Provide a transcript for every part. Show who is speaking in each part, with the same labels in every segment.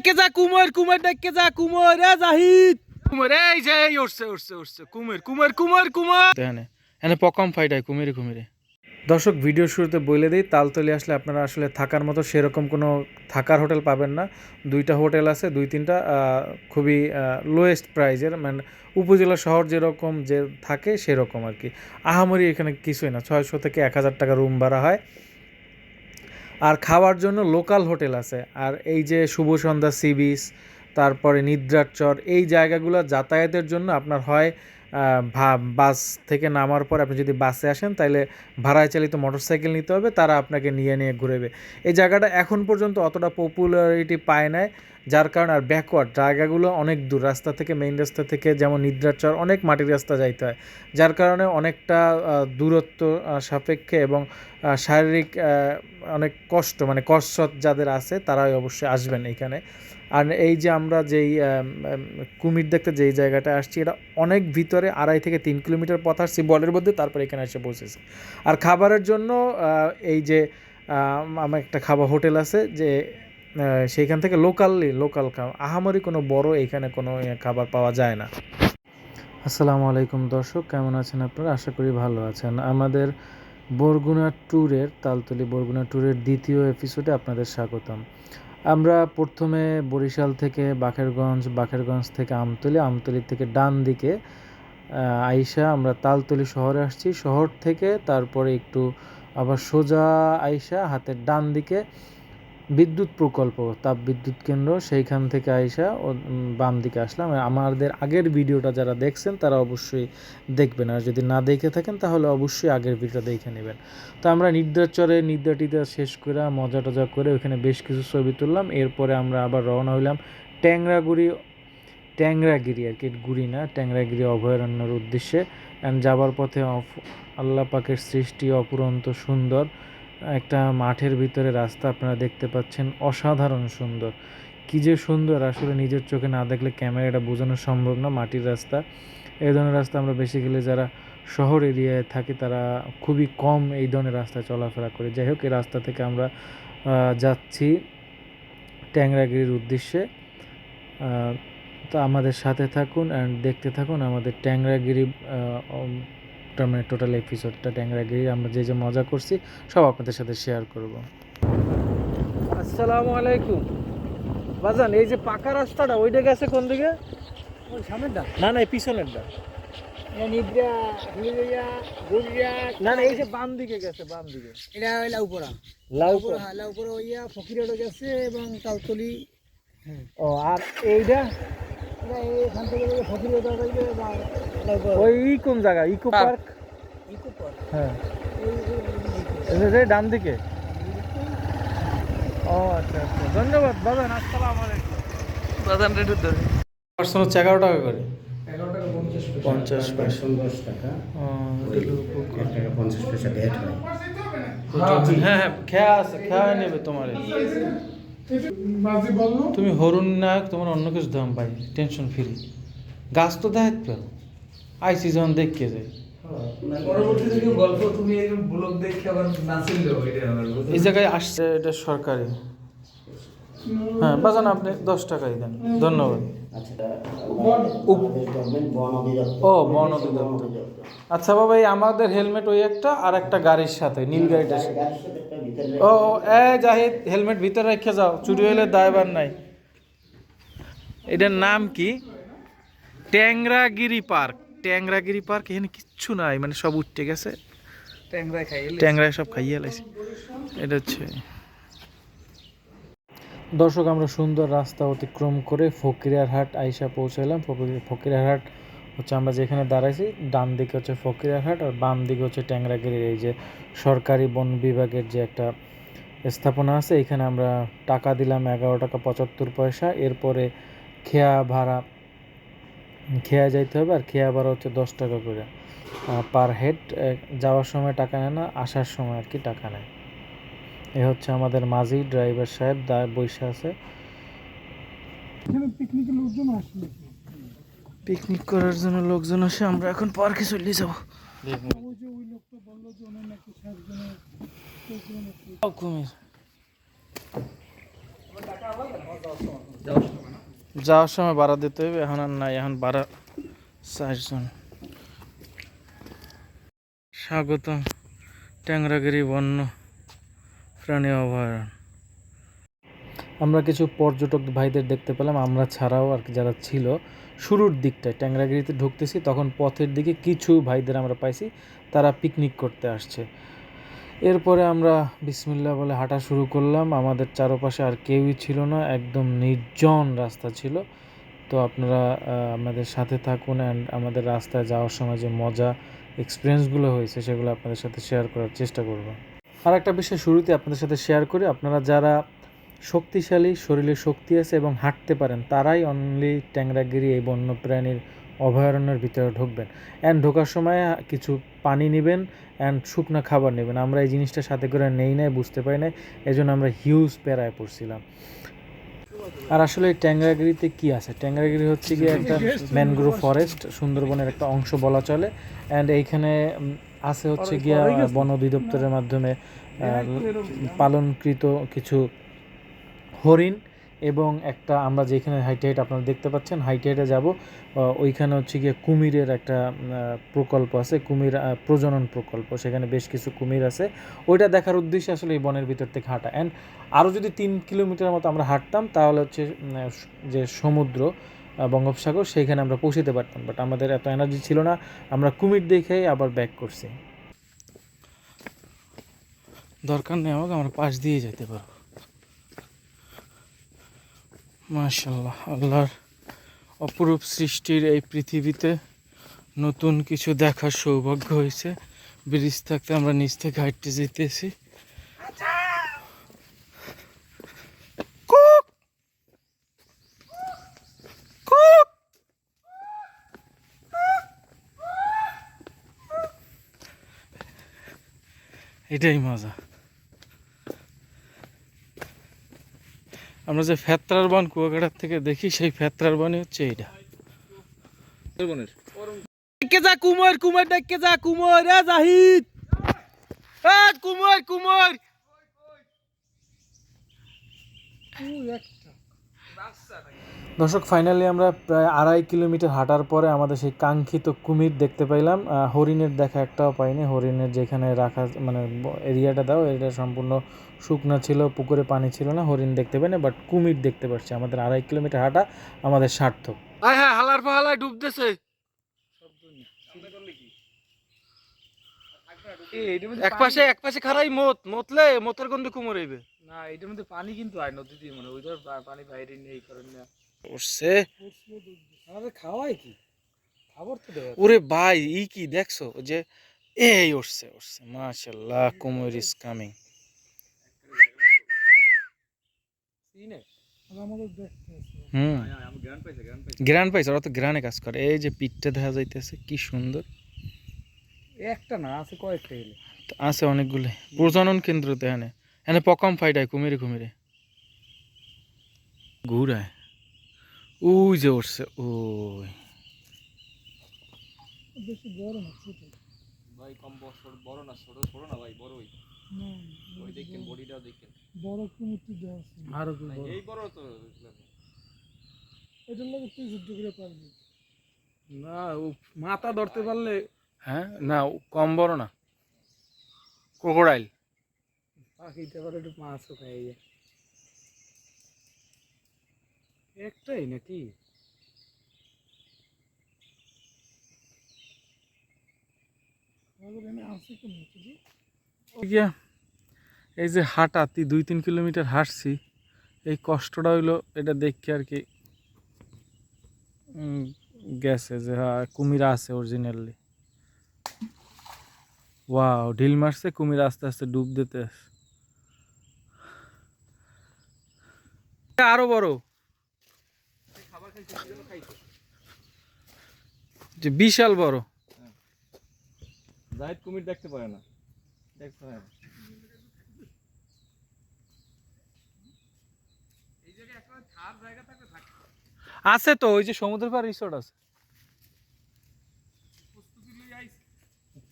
Speaker 1: দেখে যা কুমোর কুমোর দেখে যা কুমোর এ জাহিদ। কুমোর এই যে উঠছে উঠছে উঠছে কুমোর কুমোর কুমোর কুমোর। এখানে এখানে পকম ফাইট হয় কুমিরে কুমিরে। দর্শক ভিডিও শুরুতে বলে দিই তালতলি আসলে আপনারা আসলে থাকার মতো সেরকম কোনো থাকার হোটেল পাবেন না। দুইটা হোটেল আছে দুই তিনটা খুবই লোয়েস্ট প্রাইজের মানে উপজেলা শহর যেরকম যে থাকে সেরকম আর কি। আহামরি এখানে কিছুই না ছয়শো থেকে এক হাজার টাকা রুম ভাড়া হয়। আর খাওয়ার জন্য লোকাল হোটেল আছে। আর এই যে শুভ সন্ধ্যা, সি বিচ, তারপরে নিদ্রাচর এই জায়গাগুলো যাতায়াতের জন্য আপনার হয় ভা- বাস থেকে নামার পর আপনি যদি বাসে আসেন তাহলে ভাড়ায় চালিত মোটরসাইকেল নিতে হবে, তারা আপনাকে নিয়ে নিয়ে ঘুরেবে। এই জায়গাটা এখন পর্যন্ত অতটা পপুলারিটি পায় নাই। যার কারণে আর ব্যাকওয়ার্ড জায়গাগুলো অনেক দূর, রাস্তা থেকে মেইন রাস্তা থেকে যেমন নিদ্রাচর, অনেক মাটির রাস্তা যাইতে হয়। যার কারণে অনেকটা দূরত্ব সাপেক্ষে এবং শারীরিক অনেক কষ্ট মানে কসরত যাদের আছে, তারাই অবশ্যই আসবেন এখানে। আর এই যে আমরা যেই কুমির দেখতে যেই জায়গাটা আসছি, এটা অনেক ভিতরে আড়াই থেকে তিন কিলোমিটার পথ আসছি, বলের মধ্যে তারপর এখানে এসে পৌঁছেছি। আর খাবারের জন্য এই যে আমার একটা খাবার হোটেল আছে, যে সেইখান থেকে লোকালি লোকাল খাবার আহামরি কোনো বড় এখানে কোনো ইয়ে খাবার পাওয়া যায় না। আসসালামু আলাইকুম দর্শক, কেমন আছেন আপনারা? আশা করি ভালো আছেন। আমাদের বরগুনা ট্যুরের, তালতলি বরগুনা ট্যুরের দ্বিতীয় এপিসোডে আপনাদের স্বাগতম। আমরা প্রথমে বরিশাল থেকে বাখেরগঞ্জ বাখেরগঞ্জ থেকে আমতলি আমতলি থেকে ডান দিকে আইসা আমরা তালতলি শহরে আসছি। শহর থেকে তারপরে একটু আবার সোজা আইসা হাতের ডান দিকে বিদ্যুৎ প্রকল্প, তাপ বিদ্যুৎ কেন্দ্র, সেইখান থেকে আইসা বাম দিকে আসলাম। আমাদের আগের ভিডিওটা যারা দেখছেন, তারা অবশ্যই দেখবেন। আর যদি না দেখে থাকেন, তাহলে অবশ্যই আগের ভিডিওটা দেখে নেবেন। তো আমরা নিদ্রার চরে নিদ্রা টিদ্রা শেষ করে মজা টজা করে ওখানে বেশ কিছু ছবি তুললাম। এরপরে আমরা আবার রওনা হইলাম ট্যাংরাগুড়ি, ট্যাংরাগিরি আর কি, গুড়ি না, ট্যাংরাগিরি অভয়ারণ্যের উদ্দেশ্যে। অ্যান্ড যাবার পথে আল্লাহ পাকের সৃষ্টি অপুরন্ত সুন্দর। একটা মাঠের ভিতরে রাস্তা আপনারা দেখতে পাচ্ছেন, অসাধারণ সুন্দর। কি যে সুন্দর, আসলে নিজের চোখে না দেখলে ক্যামেরাটা বোঝানো সম্ভব না মাটির রাস্তা। এই ধরনের রাস্তা আমরা বেসিক্যালি যারা শহর এরিয়ায় থাকি, তারা খুবই কম এই ধরনের রাস্তায় চলাফেরা করি। যাই হোক, এই রাস্তা থেকে আমরা যাচ্ছি ট্যাংরাগিরির উদ্দেশ্যে। তো আমাদের সাথে থাকুন অ্যান্ড দেখতে থাকুন আমাদের ট্যাংরাগিরি তার মানে টোটাল এপিসোডটা ট্যাংরাগিরি আমরা যে যে মজা করছি সব আপনাদের সাথে শেয়ার করব। আসসালামু আলাইকুম। বাজান এই যে পাকা রাস্তাটা ওইটা গেছে কোন দিকে?
Speaker 2: ওই সামনেরটা
Speaker 1: না না এই পিছনেরটা
Speaker 2: গুলিয়া
Speaker 1: না না এই যে বাম দিকে গেছে বাম দিকে।
Speaker 2: এটা ওই লাউপড়া
Speaker 1: লাউপুর
Speaker 2: হ্যাঁ লাউপড়া ওইয়া ফকিরাটো গেছে এবং তালতলি।
Speaker 1: ও আর এইটা? ওই ই কোন জায়গা ইকো পার্ক।
Speaker 2: Eco park.
Speaker 1: হ্যাঁ। ডান দিকে? ও আচ্ছা আচ্ছা। ধন্যবাদ বাজান আসসালামু আলাইকুম। বাজান রেটে ধরে পার্সোনাল হচ্ছে এগারো টাকা করে?
Speaker 2: পঞ্চাশ পয়সা।
Speaker 1: পঞ্চাশ পয়সা।
Speaker 3: দশ টাকা। পঞ্চাশ পয়সা হ্যাঁ।
Speaker 1: হ্যাঁ খেয়া আছে খেয়া নেবে তোমার। তুমি হরুণ নায়ক তোমার অন্য কিছু দাম পাই টেনশন ফ্রি গাছ তো দেখাত পেও আইসি যখন দেখকে যায়।
Speaker 4: বুঝলে?
Speaker 1: এই জায়গায় আসছে এটা সরকারি। হ্যাঁ বাজান আপনি দশ টাকাই দেন। ধন্যবাদ।
Speaker 3: আচ্ছা।
Speaker 1: ও বন অধিদপ্তর। আচ্ছা বাবা এই আমাদের হেলমেট ওই একটা আর একটা গাড়ির সাথে নীল গাড়িটার সাথে। ও ও, এ জাহিদ হেলমেট ভিতরে রেখে যাও চুরি হলে দায়বার নাই। এটার নাম কি? ট্যাংরাগিরি পার্ক। ট্যাংরাগিরি পার্ক এখানে কিচ্ছু নাই মানে সব উঠতে গেছে।
Speaker 4: ট্যাংরায় খাইলে
Speaker 1: ট্যাংরায় সব খাইয়ে লাইছে এটা হচ্ছে দর্শক, আমরা সুন্দর রাস্তা অতিক্রম করে ফকিরিয়ারহাট আইসা পৌঁছালাম ফকির- ফকিরিয়ারহাট হচ্ছে আমরা যেখানে দাঁড়াইছি ডান দিকে হচ্ছে ফকিরিয়ারহাট আর বাম দিকে হচ্ছে ট্যাংরাগিরির এই যে সরকারি বন বিভাগের যে একটা স্থাপনা আছে, এখানে আমরা টাকা দিলাম এগারো টাকা পঁচাত্তর পয়সা। এরপরে খেয়া ভাড়া, খেয়া যাইতে হবে আর খেয়া ভাড়া হচ্ছে দশ টাকা করে পার হেড যাওয়ার সময় টাকা নেয় না, আসার সময় আর কি টাকা নেয়। এ হচ্ছে আমাদের মাঝি ড্রাইভার সাহেব দা বৈশা আছে।
Speaker 2: পিকনিকের লোকজন
Speaker 1: পিকনিক করার জন্য লোকজন আসে আমরা এখন পার্কে চলে যাব। যাওয়ার সময় ভাড়া দিতে হবে এখন আর নাই এখন ভাড়া চারজন। স্বাগতম ট্যাংরাগিরি বন্য। প্রাণী অভয়ারণ্য। আমরা কিছু পর্যটক ভাইদের দেখতে পেলাম, আমরা ছাড়াও আর কি যারা ছিল, শুরুর দিকটায় ট্যাংরাগিরিতে ঢুকতেছি, তখন পথের দিকে কিছু ভাইদের আমরা পাইছি, তারা পিকনিক করতে আসছে। এরপরে আমরা বিসমিল্লা বলে হাঁটা শুরু করলাম, আমাদের চারপাশে আর কেউই ছিল না, একদম নির্জন রাস্তা ছিল। তো আপনারা আমাদের সাথে থাকুন অ্যান্ড আমাদের রাস্তায় যাওয়ার সময় যে মজা এক্সপিরিয়েন্সগুলো হয়েছে, সেগুলো আপনাদের সাথে শেয়ার করার চেষ্টা করব। আর একটা বিষয় শুরুতে আপনাদের সাথে শেয়ার করি। আপনারা যারা শক্তিশালী শরীরে শক্তি আছে এবং হাঁটতে পারেন তারাই অনলি ট্যাংরাগিরি এই বন্যপ্রাণীর অভয়ারণ্যের ভিতরে ঢুকবেন। অ্যান্ড ঢোকার সময় কিছু পানি নেবেন অ্যান্ড শুকনো খাবার নেবেন। আমরা এই জিনিসটা সাথে করে নেই নাই বুঝতে পারি নাই এই জন্য আমরা হিউজ প্যারায় পড়ছিলাম। আর আসলে এই ট্যাংরাগিরিতে কি আছে? ট্যাংরাগিরি হচ্ছে গিয়ে একটা ম্যানগ্রোভ ফরেস্ট সুন্দরবনের একটা অংশ বলা চলে। অ্যান্ড এইখানে আছে হচ্ছে গিয়া বন অধিদপ্তরের মাধ্যমে পালনকৃত কিছু হরিণ এবং একটা আমরা যেখানে হাইট হাইট আপনারা দেখতে পাচ্ছেন হাইট হাইটে যাব ওইখানে হচ্ছে গিয়ে কুমিরের একটা আহ, প্রকল্প আছে কুমির প্রজনন প্রকল্প সেখানে বেশ কিছু কুমির আছে। ওইটা দেখার উদ্দেশ্যে আসলে এই বনের ভিতর থেকে হাঁটা। অ্যান্ড আরও যদি তিন কিলোমিটার মতো আমরা হাঁটতাম তাহলে হচ্ছে যে সমুদ্র বঙ্গোপসাগর, সেইখানে আমরা পৌঁছতে পারতাম। বাট আমাদের এত এনার্জি ছিল না, আমরা কুমির দেখেই আবার ব্যাক করছি। দরকার নেই আমাকে, আমরা পাশ দিয়ে যেতে পারব মাশাল্লাহ আল্লাহর অপরূপ সৃষ্টির এই পৃথিবীতে নতুন কিছু দেখার সৌভাগ্য হয়েছে। ব্রিজ থাকতে আমরা নিচ থেকে হাঁটতে যেতেছি। এটাই মজা। আমরা যে ফেত্রার বন কুয়াকাটার থেকে দেখি, সেই ফেত্রার বনই হচ্ছে এইটা। যা কুমার কুমার যা কুমার কুমার দর্শক ফাইনালি আমরা প্রায় আড়াই কিলোমিটার হাঁটার পরে আমাদের সেই কাঙ্ক্ষিত কুমির দেখতে পাইলাম। হরিণের দেখা একটাও পাইনি। হরিণের যেখানে রাখা মানে এরিয়াটা দাও এটা সম্পূর্ণ শুকনো ছিল পুকুরে পানি ছিল না হরিণ দেখতে পাইনি বাট কুমির দেখতে পাচ্ছি আমাদের আড়াই কিলোমিটার হাঁটা আমাদের সার্থক। হ্যাঁ হ্যাঁ হালার পাহালায় ডুবতেছে এক পাশে এক পাশে খারাই মত মতলে মতের গন্ধে কুমোর হইবে
Speaker 4: না এটার মধ্যে পানি কিন্তু আয় নদী দিয়ে মানে ওইটার পানি বাইরে নেই কারণে
Speaker 1: উঠছে
Speaker 2: খাওয়াই কি? খাবার তো দেওয়া
Speaker 1: ওরে ভাই ই কি দেখছ? যে এই উঠছে উঠছে। মাশাল্লাহ কুমোর ইজ কামিং। হুম।
Speaker 4: গ্রান পাইছে
Speaker 1: ওরা তো গ্রানে কাজ করে। এই যে পিঠটা দেখা যাইতেছে কি সুন্দর।
Speaker 2: একটা না আছে কয়েকটা এলে।
Speaker 1: আছে অনেকগুলো। প্রজনন কেন্দ্র তো এখানে। এখানে পকম ফাইটায় কুমিরে কুমিরে। ঘুরায়। ওই যে উঠছে ওই।
Speaker 2: বেশি বড় না ছোট।
Speaker 4: ভাই কম বছর বড় না ছোট ছোট না ভাই বড়ই। ওই দেখেন বডিটাও দেখেন।
Speaker 2: বড় কুমিরটি দেওয়া আছে।
Speaker 1: আরও
Speaker 4: এই বড় তো
Speaker 2: এটার লাগে তুই যুদ্ধ করে পারবি।
Speaker 4: না ও মাথা ধরতে পারলে
Speaker 1: হ্যাঁ না কম বড় না। ক্রোকোডাইল।
Speaker 2: পাখিটা আবার একটু মাছও খাই একটাই নাকি?
Speaker 1: এই যে হাঁটা তি দুই তিন কিলোমিটার হাঁটছি এই কষ্টটা হইল এটা দেখি আর কি উম, গেছে যে হ্যাঁ কুমির আছে অরিজিনালি ওয়াও ঢিল মারছে কুমির আস্তে আস্তে ডুব দিতে আরও বড়। যে বিশাল বড়।
Speaker 4: জাহিদ কুমির দেখতে পারে না। দেখতে হয়
Speaker 1: আছে তো ওই যে সমুদ্র পার রিসোর্ট আছে।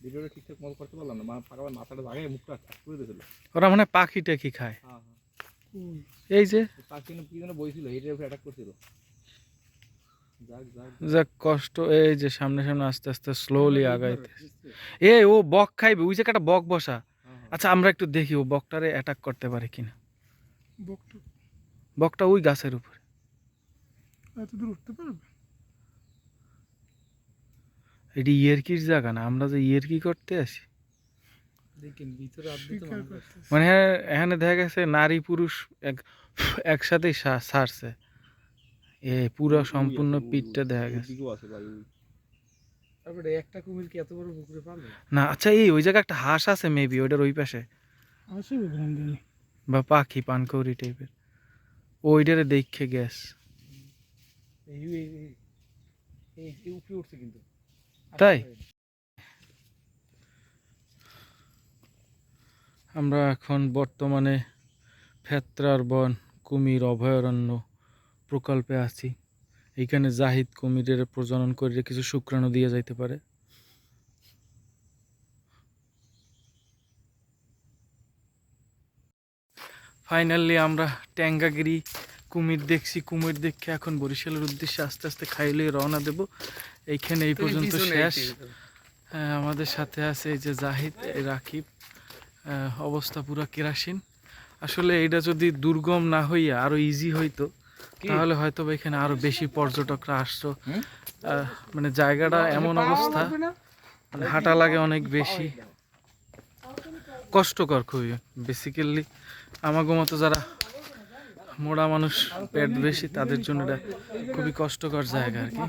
Speaker 4: ভিডিওটা ঠিকঠাক মতো করতে পারলাম না মা পাকাবার মাথাটা জাগায় মুখটা আটকে করে দিয়েছিল।
Speaker 1: ওরা মানে পাখি টাখি খায়।
Speaker 4: হ্যাঁ হ্যাঁ।
Speaker 1: এই যে?
Speaker 4: পাখি কি যেন বইছিল এটার উপরে অ্যাটাক করছিল।
Speaker 1: যাক কষ্ট এই যে সামনে সামনে আস্তে আস্তে স্লোলি আগাইতে এ ও বক খাইবে ওই জায়গাটা বক বসা। আচ্ছা আমরা একটু দেখি ও বকটারে অ্যাটাক করতে পারে কিনা।
Speaker 2: বকটা?
Speaker 1: বকটা ওই গাছের উপরে।
Speaker 2: এত দূর উঠতে পারবে?
Speaker 1: এটি ইয়েরকির জায়গা না আমরা যে ইয়েরকি করতে আসি। মানে হ্যাঁ, এখানে দেখা গেছে নারী পুরুষ এক একসাথেই সারছে। এ পুরো সম্পূর্ণ পিঠটা দেখা গেছে।
Speaker 4: তারপরে একটা কুমির কি এত বড় পুকুরে পারবে
Speaker 1: না আচ্ছা এই ওই জায়গায় একটা হাঁস আছে মেবি ওইটার ওই পাশে। বা পাখি পানকৌড়ি টাইপের ওইটারে দেখে গ্যাস তাই? আমরা এখন বর্তমানে ফেত্রার বন কুমির অভয়ারণ্য। প্রকল্পে আছি। এইখানে জাহিদ কুমিরের প্রজনন করে কিছু শুক্রাণু দিয়ে যাইতে পারে। ফাইনালি আমরা ট্যাঙ্গাগিরি কুমির দেখছি। কুমির দেখে এখন বরিশালের উদ্দেশ্যে আস্তে আস্তে খাইলে রওনা দেব। এইখানে এই পর্যন্ত শেষ। হ্যাঁ, আমাদের সাথে আছে এই যে জাহিদ রাকিব। অবস্থা পুরা কেরাসিন। আসলে এটা যদি দুর্গম না হইয়া আরও ইজি হইতো তাহলে হয়তো এখানে আরও বেশি পর্যটকরা আসতো আহ, মানে জায়গাটা এমন অবস্থা। মানে হাঁটা লাগে অনেক বেশি। কষ্টকর খুবই। বেসিক্যালি আমাগো মতো যারা মোড়া মানুষ পেট বেশি তাদের জন্য এটা খুবই কষ্টকর জায়গা আর কি।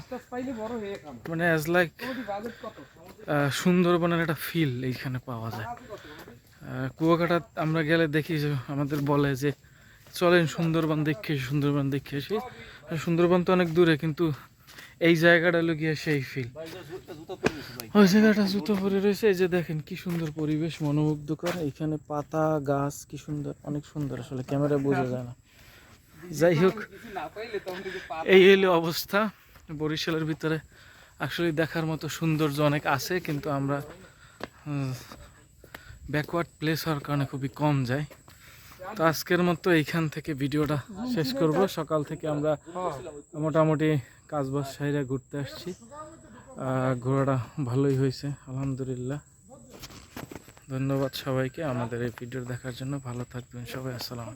Speaker 1: মানে অ্যাজ লাইক সুন্দরবনের একটা ফিল এইখানে পাওয়া যায়। আহ, কুয়াকাটা আমরা গেলে দেখি যে আমাদের বলে যে চলেন সুন্দরবন দেখে সুন্দরবন দেখে আর সুন্দরবন তো অনেক দূরে, কিন্তু এই জায়গাটা গিয়ে সেই ফিল ওই জায়গাটা জুতো পরে রয়েছে, এই যে দেখেন কি সুন্দর পরিবেশ, মনোমুগ্ধকর। এখানে পাতা, গাছ, কি সুন্দর, অনেক সুন্দর। আসলে ক্যামেরা বোঝা যায় না। যাই হোক, এই হলো অবস্থা। বরিশালের ভিতরে আসলে দেখার মতো সৌন্দর্য অনেক আছে, কিন্তু আমরা ব্যাকওয়ার্ড প্লেস হওয়ার কারণে খুবই কম যাই। তো আজকের মতো এইখান থেকে ভিডিওটা শেষ করব। সকাল থেকে আমরা মোটামুটি কাজবাজ সাহিরা ঘুরতে আসছি। ঘোরাটা ভালোই হয়েছে, আলহামদুলিল্লাহ। ধন্যবাদ সবাইকে আমাদের এই ভিডিও দেখার জন্য। ভালো থাকবেন সবাই, আসসালাম